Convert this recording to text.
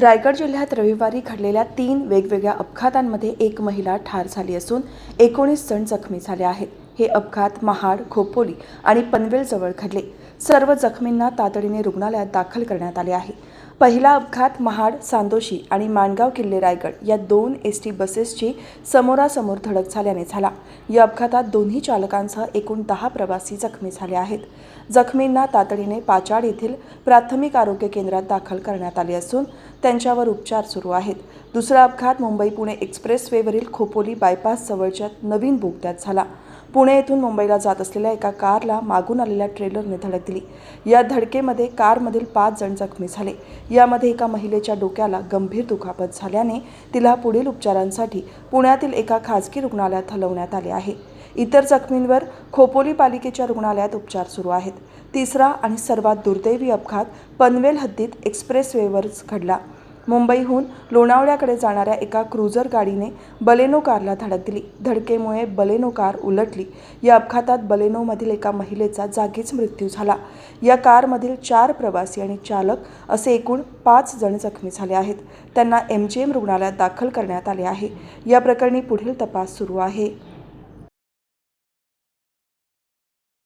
रायगड जिल्ह्यात रविवारी घडलेल्या तीन वेगवेगळ्या अपघातांमध्ये एक महिला ठार झाली असून एकोणीस जण जखमी झाले आहेत. हे अपघात महाड खोपोली आणि पनवेलजवळ घडले. सर्व जखमींना तातडीने रुग्णालयात दाखल करण्यात आले आहे. पहिला अपघात महाड सांदोशी आणि माणगाव किल्ले रायगड या दोन एस टी बसेसची समोरासमोर धडक झाल्याने झाला. या अपघातात दोन्ही चालकांसह एकूण दहा प्रवासी जखमी झाले आहेत. जखमींना तातडीने पाचाड येथील प्राथमिक आरोग्य केंद्रात दाखल करण्यात आले असून त्यांच्यावर उपचार सुरू आहेत. दुसरा अपघात मुंबई पुणे एक्सप्रेसवेवरील खोपोली बायपास जवळच्या नवीन बोगद्यात झाला. पुणे येथून मुंबईला जात असलेल्या एका कारला मागून आलेल्या ट्रेलरने धडक दिली. या धडकेमध्ये कारमधील पाच जण जखमी झाले. यामध्ये एका महिलेच्या डोक्याला गंभीर दुखापत झाल्याने तिला पुढील उपचारांसाठी पुण्यातील एका खाजगी रुग्णालयात हलवण्यात आले आहे. इतर जखमींवर खोपोली पालिकेच्या रुग्णालयात उपचार सुरू आहेत. तिसरा आणि सर्वात दुर्दैवी अपघात पनवेल हद्दीत एक्सप्रेसवेवरच घडला. मुंबईहून लोणावळ्याकडे जाणाऱ्या एका क्रुझर गाडीने बलेनो कारला धडक दिली धडकेमुळे बलेनो कार उलटली. या अपघातात बलेनोमधील एका महिलेचा जागीच मृत्यू झाला. या कारमधील चार प्रवासी आणि चालक असे एकूण पाच जण जखमी झाले आहेत. त्यांना एम जी एम रुग्णालयात दाखल करण्यात आले आहे. या प्रकरणी पुढील तपास सुरू आहे.